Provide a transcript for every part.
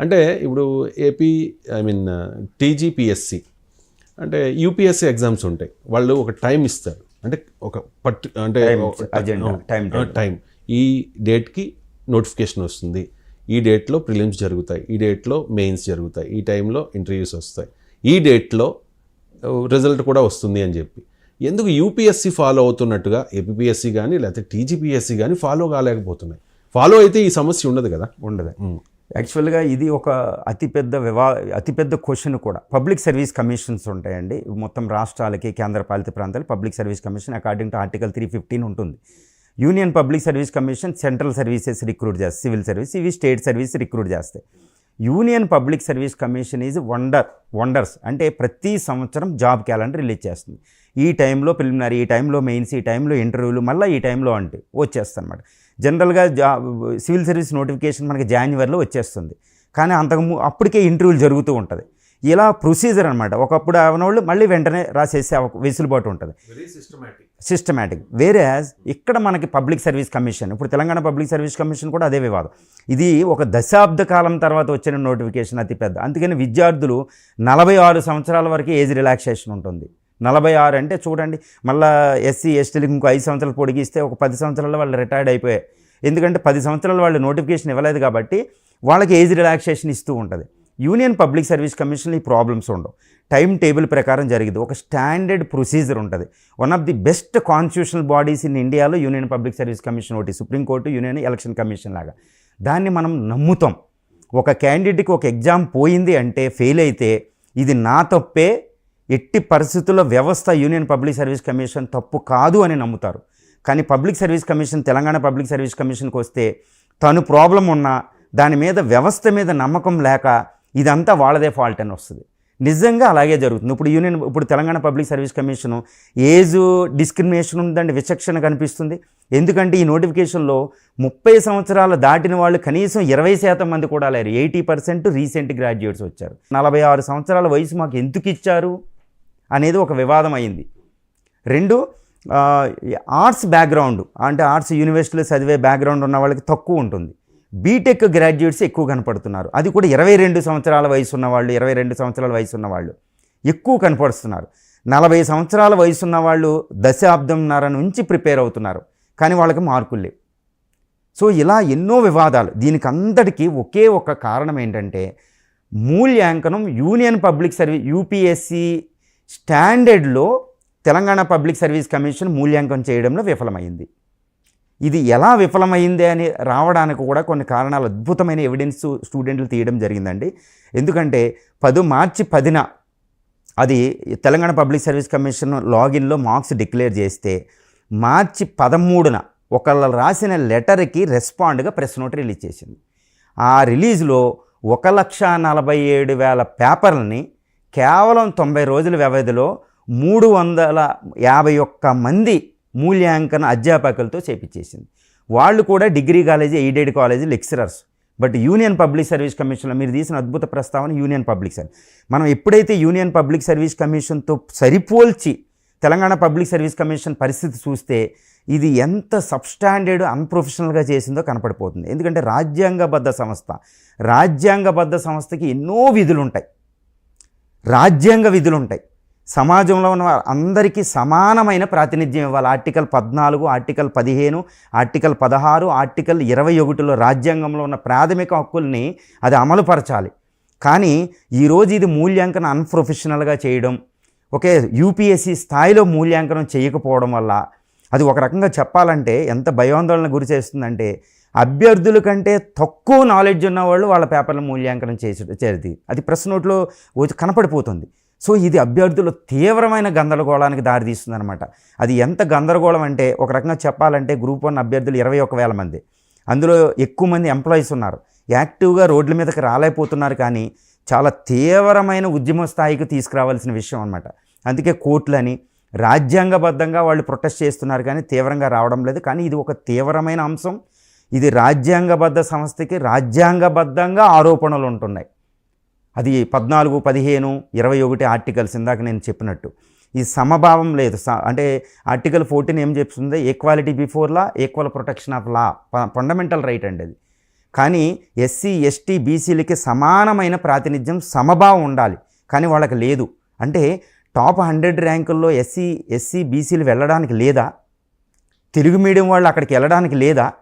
అంటే ఇప్పుడు AP I mean TGPSC అంటే యూపీఎస్సి ఎగ్జామ్స్ ఉంటాయి. వాళ్ళు ఒక టైం ఇస్తారు. అంటే ఒక పర్టి అంటే time టైం ఈ డేట్కి నోటిఫికేషన్ వస్తుంది. ఈ డేట్లో ప్రిలిమ్స్ జరుగుతాయి. ఈ డేట్లో మెయిన్స్ జరుగుతాయి. ఈ టైంలో ఇంటర్వ్యూస్ వస్తాయి. ఈ డేట్లో రిజల్ట్ కూడా వస్తుంది అని చెప్పి. ఎందుకు యూపీఎస్సి ఫాలో అవుతున్నట్టుగా ఏపీఎస్సి కానీ లేకపోతే టీజీపీఎస్సి కానీ ఫాలో కాలేకపోతున్నాయి? ఫాలో అయితే ఈ సమస్య ఉండదు కదా? ఉండదు. యాక్చువల్గా ఇది ఒక అతిపెద్ద వివా అతిపెద్ద క్వశ్చన్ కూడా. పబ్లిక్ సర్వీస్ కమిషన్స్ ఉంటాయండి. మొత్తం రాష్ట్రాలకి కేంద్రపాలిత ప్రాంతాలు public service commission according to article three fifteen ఉంటుంది. Union public service commission central services recruit చేస్తాయి సివిల్ సర్వీస్ ఇవి స్టేట్ సర్వీస్ రిక్రూట్ చేస్తాయి. Union public service commission is wonder wonders అంటే ప్రతి సంవత్సరం జాబ్ క్యాలెండర్ రిలీజ్ చేస్తుంది. ఈ టైంలో ప్రిలిమినరీ ఈ టైంలో మెయిన్స్ ఈ టైంలో ఇంటర్వ్యూలు మళ్ళీ ఈ టైంలో అంటే వచ్చేస్తాయి అనమాట జనరల్గా జా సివిల్ సర్వీస్ నోటిఫికేషన్ మనకి జాన్యువరిలో వచ్చేస్తుంది. కానీ అంతకు అప్పటికే ఇంటర్వ్యూలు జరుగుతూ ఉంటుంది. ఇలా ప్రొసీజర్ అనమాట ఒకప్పుడు అవనోళ్ళు మళ్ళీ వెంటనే రాసేసే వెసులుబాటు ఉంటుంది. సిస్టమేటిక్ సిస్టమేటిక్ వేరే ఇక్కడ మనకి పబ్లిక్ సర్వీస్ కమిషన్ ఇప్పుడు తెలంగాణ పబ్లిక్ సర్వీస్ కమిషన్ కూడా అదే వివాదం. ఇది ఒక దశాబ్ద కాలం తర్వాత వచ్చిన నోటిఫికేషన్ అతి పెద్ద అందుకని విద్యార్థులు నలభై ఆరు సంవత్సరాల వరకు ఏజ్ రిలాక్సేషన్ ఉంటుంది. నలభై ఆరు అంటే చూడండి మళ్ళీ ఎస్సీ ఎస్టీలకు ఇంకో ఐదు సంవత్సరాలు పొడిగిస్తే ఒక పది సంవత్సరాల్లో వాళ్ళు రిటైర్డ్ అయిపోయాయి ఎందుకంటే పది సంవత్సరాలు వాళ్ళు నోటిఫికేషన్ ఇవ్వలేదు కాబట్టి వాళ్ళకి ఏజ్ రిలాక్సేషన్ ఇస్తూ ఉంటుంది. యూనియన్ పబ్లిక్ సర్వీస్ కమిషన్లో ఈ ప్రాబ్లమ్స్ ఉండవు. టైం టేబుల్ ప్రకారం జరిగింది. ఒక స్టాండర్డ్ ప్రొసీజర్ ఉంటుంది. One of the best constitutional bodies in ఇండియాలో యూనియన్ పబ్లిక్ సర్వీస్ కమిషన్ ఒకటి supreme court union election commission లాగా. దాన్ని మనం నమ్ముతాం. ఒక క్యాండిడేట్కి ఒక ఎగ్జామ్ పోయింది అంటే ఫెయిల్ అయితే ఇది నా తప్పే ఎట్టి పరిస్థితుల్లో వ్యవస్థ యూనియన్ పబ్లిక్ సర్వీస్ కమిషన్ తప్పు కాదు అని నమ్ముతారు. కానీ public service commission Telangana public service కమిషన్కి వస్తే తను ప్రాబ్లం ఉన్నా దాని మీద వ్యవస్థ మీద నమ్మకం లేక ఇదంతా వాళ్ళదే ఫాల్ట్ అని వస్తుంది. నిజంగా అలాగే జరుగుతుంది. ఇప్పుడు యూనియన్ ఇప్పుడు Telangana public service commission age discrimination ఉందండి విచక్షణ కనిపిస్తుంది. ఎందుకంటే ఈ నోటిఫికేషన్లో ముప్పై సంవత్సరాలు దాటిన వాళ్ళు కనీసం ఇరవై శాతం మంది కూడా లేరు. ఎయిటీ పర్సెంట్ రీసెంట్ గ్రాడ్యుయేట్స్ వచ్చారు. నలభై ఆరు సంవత్సరాల వయసు మాకు ఎందుకు ఇచ్చారు? అనేది ఒక వివాదం అయింది రెండు ఆర్ట్స్ బ్యాక్గ్రౌండ్ అంటే ఆర్ట్స్ యూనివర్సిటీలో చదివే బ్యాక్గ్రౌండ్ ఉన్న వాళ్ళకి తక్కువ ఉంటుంది. బీటెక్ గ్రాడ్యుయేట్స్ ఎక్కువ కనపడుతున్నారు. అది కూడా ఇరవై రెండు సంవత్సరాల వయసు ఉన్న వాళ్ళు ఇరవై రెండు సంవత్సరాల వయసు ఉన్నవాళ్ళు ఎక్కువ కనపడుస్తున్నారు. నలభై సంవత్సరాల వయసు ఉన్నవాళ్ళు దశాబ్దంన్నర నుంచి ప్రిపేర్ అవుతున్నారు. కానీ వాళ్ళకి మార్కులు లేవు. సో ఇలా ఎన్నో వివాదాలు. దీనికి అందరికీ ఒకే ఒక కారణం ఏంటంటే మూల్యాంకనం యూనియన్ పబ్లిక్ సర్వీస్ యూపీఎస్సి స్టాండర్డ్లో తెలంగాణ పబ్లిక్ సర్వీస్ కమిషన్ మూల్యాంకనం చేయడంలో విఫలమైంది. ఇది ఎలా విఫలమైంది అని రావడానికి కూడా కొన్ని కారణాలు అద్భుతమైన ఎవిడెన్స్ స్టూడెంట్లు తీయడం జరిగిందండి. ఎందుకంటే పదు మార్చి పదిన అది తెలంగాణ పబ్లిక్ సర్వీస్ కమిషన్ లాగిన్లో మార్క్స్ డిక్లేర్ చేస్తే మార్చి పదమూడున ఒకళ్ళు రాసిన లెటర్కి రెస్పాండ్గా ప్రెస్ నోట్ రిలీజ్ చేసింది. ఆ రిలీజ్లో ఒక లక్ష నలభై ఏడు వేల పేపర్లని కేవలం తొంభై రోజుల వ్యవధిలో మూడు వందల యాభై ఒక్క మంది మూల్యాంకన అధ్యాపకులతో చేపించేసింది. వాళ్ళు కూడా degree college aided college lecturers. But union public service కమిషన్లో మీరు తీసిన అద్భుత ప్రస్తావన యూనియన్ పబ్లిక్ సర్వీస్. మనం ఎప్పుడైతే యూనియన్ పబ్లిక్ సర్వీస్ కమిషన్తో సరిపోల్చి తెలంగాణ పబ్లిక్ సర్వీస్ కమిషన్ పరిస్థితి చూస్తే ఇది ఎంత సబ్స్టాండర్డ్ అన్ప్రొఫెషనల్గా చేసిందో కనపడిపోతుంది. ఎందుకంటే రాజ్యాంగబద్ధ సంస్థ. రాజ్యాంగబద్ధ సంస్థకి ఎన్నో విధులు ఉంటాయి రాజ్యాంగ విధులు ఉంటాయి సమాజంలో ఉన్న అందరికీ సమానమైన ప్రాతినిధ్యం ఇవ్వాలి. ఆర్టికల్ పద్నాలుగు ఆర్టికల్ పదిహేను ఆర్టికల్ పదహారు ఆర్టికల్ ఇరవై ఒకటిలో రాజ్యాంగంలో ఉన్న ప్రాథమిక హక్కుల్ని అది అమలుపరచాలి. కానీ ఈరోజు ఇది మూల్యాంకనం అన్ప్రొఫెషనల్గా చేయడం ఒకే యూపీఎస్సీ స్థాయిలో మూల్యాంకనం చేయకపోవడం వల్ల అది ఒక రకంగా చెప్పాలంటే ఎంత భయాందోళన గురి చేస్తుందంటే అభ్యర్థుల కంటే తక్కువ నాలెడ్జ్ ఉన్నవాళ్ళు వాళ్ళ పేపర్ల మూల్యాంకనం చేసి చేరిది అది ప్రెస్ నోట్లో కనపడిపోతుంది. సో ఇది అభ్యర్థులు తీవ్రమైన గందరగోళానికి దారితీస్తుంది అనమాట అది ఎంత గందరగోళం అంటే ఒక రకంగా చెప్పాలంటే గ్రూప్ వన్ అభ్యర్థులు ఇరవై ఒక వేల మంది. అందులో ఎక్కువ మంది ఎంప్లాయీస్ ఉన్నారు. యాక్టివ్గా రోడ్ల మీదకి రాలేకపోతున్నారు కానీ చాలా తీవ్రమైన ఉద్యమ స్థాయికి తీసుకురావాల్సిన విషయం అనమాట అందుకే కోర్టులని రాజ్యాంగబద్ధంగా వాళ్ళు ప్రొటెస్ట్ చేస్తున్నారు కానీ తీవ్రంగా రావడం లేదు. కానీ ఇది ఒక తీవ్రమైన అంశం. ఇది రాజ్యాంగబద్ధ సంస్థకి రాజ్యాంగబద్ధంగా ఆరోపణలు ఉంటున్నాయి. అది పద్నాలుగు పదిహేను ఇరవై ఒకటి ఆర్టికల్స్ ఇందాక నేను చెప్పినట్టు. ఈ సమభావం లేదు. స- అంటే ఆర్టికల్ ఫోర్టీన్ ఏం చెప్తుంది? Equality before law equal protection of law fundamental right అండి అది. కానీ ఎస్సీ ఎస్టీ బీసీలకి సమానమైన ప్రాతినిధ్యం సమభావం ఉండాలి. కానీ వాళ్ళకి లేదు. అంటే టాప్ హండ్రెడ్ ర్యాంకుల్లో ఎస్సీ ఎస్సీ బీసీలు వెళ్ళడానికి లేదా? తెలుగు మీడియం వాళ్ళు అక్కడికి వెళ్ళడానికి లేదా?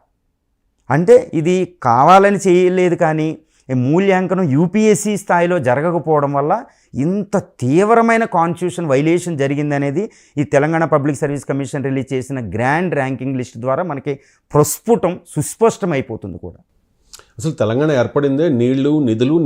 అంటే ఇది కావాలని చేయలేదు కానీ ఈ మూల్యాంకనం యూపీఎస్సీ స్థాయిలో జరగకపోవడం వల్ల ఇంత తీవ్రమైన కాన్స్టిట్యూషన్ వైలేషన్ జరిగిందనేది ఈ Telangana public service commission release చేసిన గ్రాండ్ ర్యాంకింగ్ లిస్ట్ ద్వారా మనకి ప్రస్ఫుటం సుస్పష్టం అయిపోతుంది కూడా. అసలు తెలంగాణ ఏర్పడిందే నీళ్ళు నిధులు